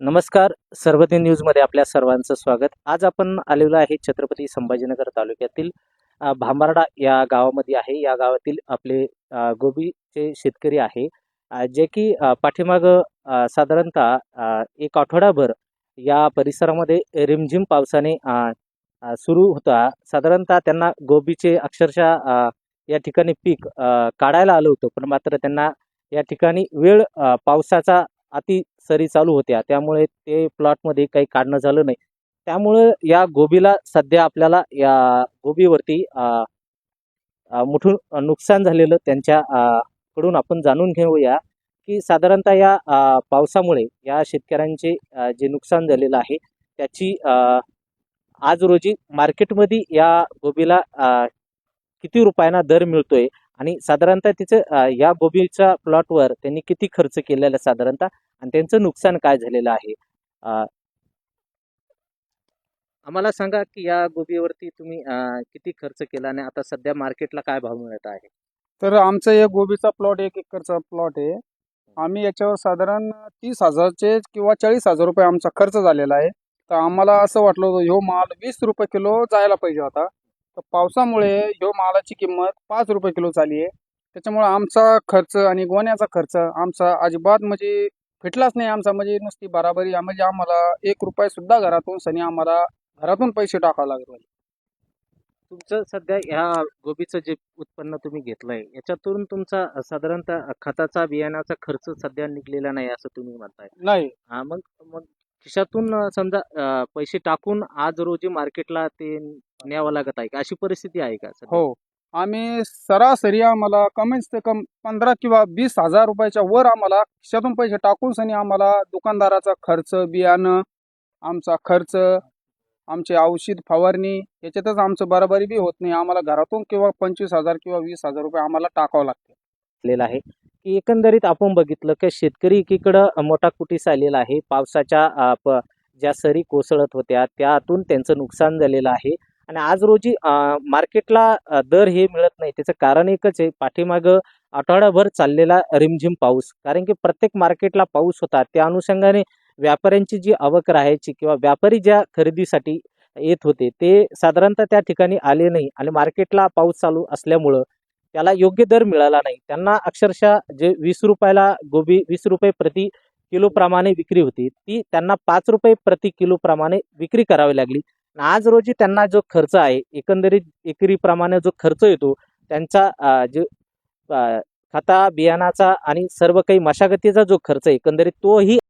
नमस्कार सर्वज्ञ न्यूजमध्ये आपल्या सर्वांचं स्वागत. आज आपण आलेलो आहे छत्रपती संभाजीनगर तालुक्यातील भांबारडा या गावामध्ये आहे. या गावातील आपले गोबीचे शेतकरी आहे. जे की पाठीमाग पाठीमागं साधारणतः एक आठवडाभर या परिसरामध्ये रिमझिम पावसाने सुरू होता. साधारणतः त्यांना गोबीचे अक्षरशः या ठिकाणी पीक काढायला आलं होतं. पण मात्र त्यांना या ठिकाणी वेळ पावसाचा अति सरी चालू होत्या. त्यामुळे ते प्लॉटमध्ये काही काढणं झालं नाही. त्यामुळं या गोबीला सध्या आपल्याला या गोबीवरती मोठं नुकसान झालेलं त्यांच्या कडून आपण जाणून घेऊया की साधारणतः या पावसामुळे या शेतकऱ्यांचे जे नुकसान झालेलं आहे त्याची आज रोजी मार्केटमध्ये या गोबीला किती रुपयांना दर मिळतोय? आणि साधारणतः तिचं या गोबीच्या प्लॉटवर त्यांनी किती खर्च केलेला आहे साधारणतः आणि त्यांचं नुकसान काय झालेलं आहे? आम्हाला सांगा की या गोबीवरती तुम्ही किती खर्च केला आणि आता सध्या मार्केटला काय भाव मिळत आहे? तर आमचा एक गोबीचा प्लॉट एक एकरचा प्लॉट आहे. आम्ही याच्यावर साधारण तीस हजारचे किंवा चाळीस हजार रुपये आमचा खर्च झालेला आहे. तर आम्हाला असं वाटलं होतं ह्यो माल वीस रुपये किलो जायला पाहिजे होता. तर पावसामुळे ह्यो मालाची किंमत पाच रुपये किलो झाली आहे. त्याच्यामुळे आमचा खर्च आणि गोण्याचा खर्च आमचा अजिबात म्हणजे फिटलाच नाही आमचा. म्हणजे नुसती बराबरी म्हणजे आम्हाला एक रुपये सुद्धा घरातून सनी आम्हाला घरातून पैसे टाकावे लागले तुमचं सध्या ह्या गोबीचं जे उत्पन्न तुम्ही घेतलंय याच्यातून तुमचा साधारणतः खताचा बियाण्याचा खर्च सध्या निघलेला नाही असं तुम्ही म्हणताय. नाही. हा मग मग खिशातून समजा पैसे टाकून आज रोजी मार्केटला ते न्यावं लागत आहे का? अशी परिस्थिती आहे का सध्या? हो. आम्ही सरासरी आम्हाला कमीत ते कम पंधरा किंवा वीस हजार रुपयाच्या वर आम्हाला खिशातून पैसे टाकून सनी आम्हाला दुकानदाराचा खर्च बियाणं आमचा खर्च आमचे औषध फवारणी याच्यातच आमचं बराबरी बी होत नाही. आम्हाला घरातून किंवा पंचवीस हजार किंवा वीस हजार रुपये आम्हाला टाकावं लागते. घेतलेलं आहे. की एकंदरीत आपण बघितलं की शेतकरी एकीकडं मोठा कुटीस आलेला आहे. पावसाच्या अ, प- ज्या सरी कोसळत होत्या त्यातून त्यांचं नुकसान झालेलं आहे. आणि आज रोजी मार्केटला दर हे मिळत नाही. त्याचं कारण एकच आहे पाठीमागं आठवडाभर चाललेला रिमझिम पाऊस. कारण की प्रत्येक मार्केटला पाऊस होता. त्या अनुषंगाने व्यापाऱ्यांची जी आवक राहायची किंवा व्यापारी ज्या खरेदीसाठी येत होते ते साधारणतः त्या ठिकाणी आले नाही आणि मार्केटला पाऊस चालू असल्यामुळं त्याला योग्य दर मिळाला नाही. त्यांना अक्षरशः जे वीस रुपयाला गोबी वीस रुपये प्रति किलो प्रमाणे विक्री होती ती त्यांना पाच रुपये प्रति किलो प्रमाणे विक्री करावी लागली. आज रोजी त्यांना जो खर्च आहे एकंदरीत एकरीप्रमाणे जो खर्च येतो त्यांचा जो खता बियाणाचा आणि सर्व काही मशागतीचा जो खर्च आहे एकंदरीत तोही